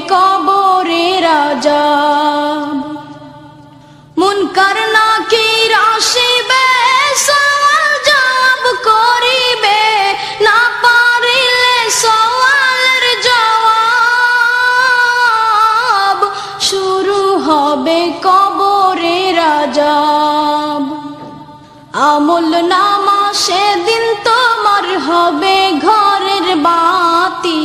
হবে কবরের আজাব মুনকার করিবে, না সওয়ালের জবাব। শুরু হবে কবরের আজাব আমল নামা সেদিন তোমার হবে ঘরের বাতি।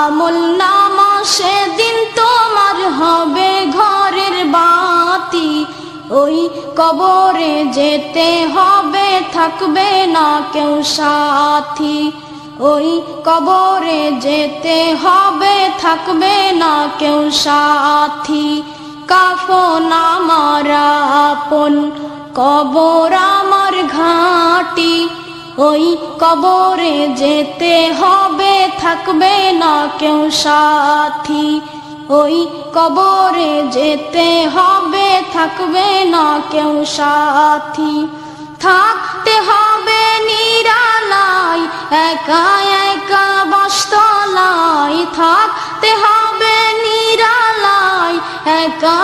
আমল নামা সেদিন তোমার হবে ঘরের বাতি। ওই কবরে যেতে হবে, থাকবে না কেউ সাথী। ওই কবরে যেতে হবে, থাকবে না কেউ সাথী। কাফন আমার আপন, কবর আমার ঘাটি। ওই কবরে যেতে হবে, থাকবে না কেউ সাথী। ওই কবরে যেতে হবে, থাকবে না কেউ সাথী। থাকতে হবে নিরালাই, একা একা বাস্তলাই থাকতে হবে নিরালাই, একা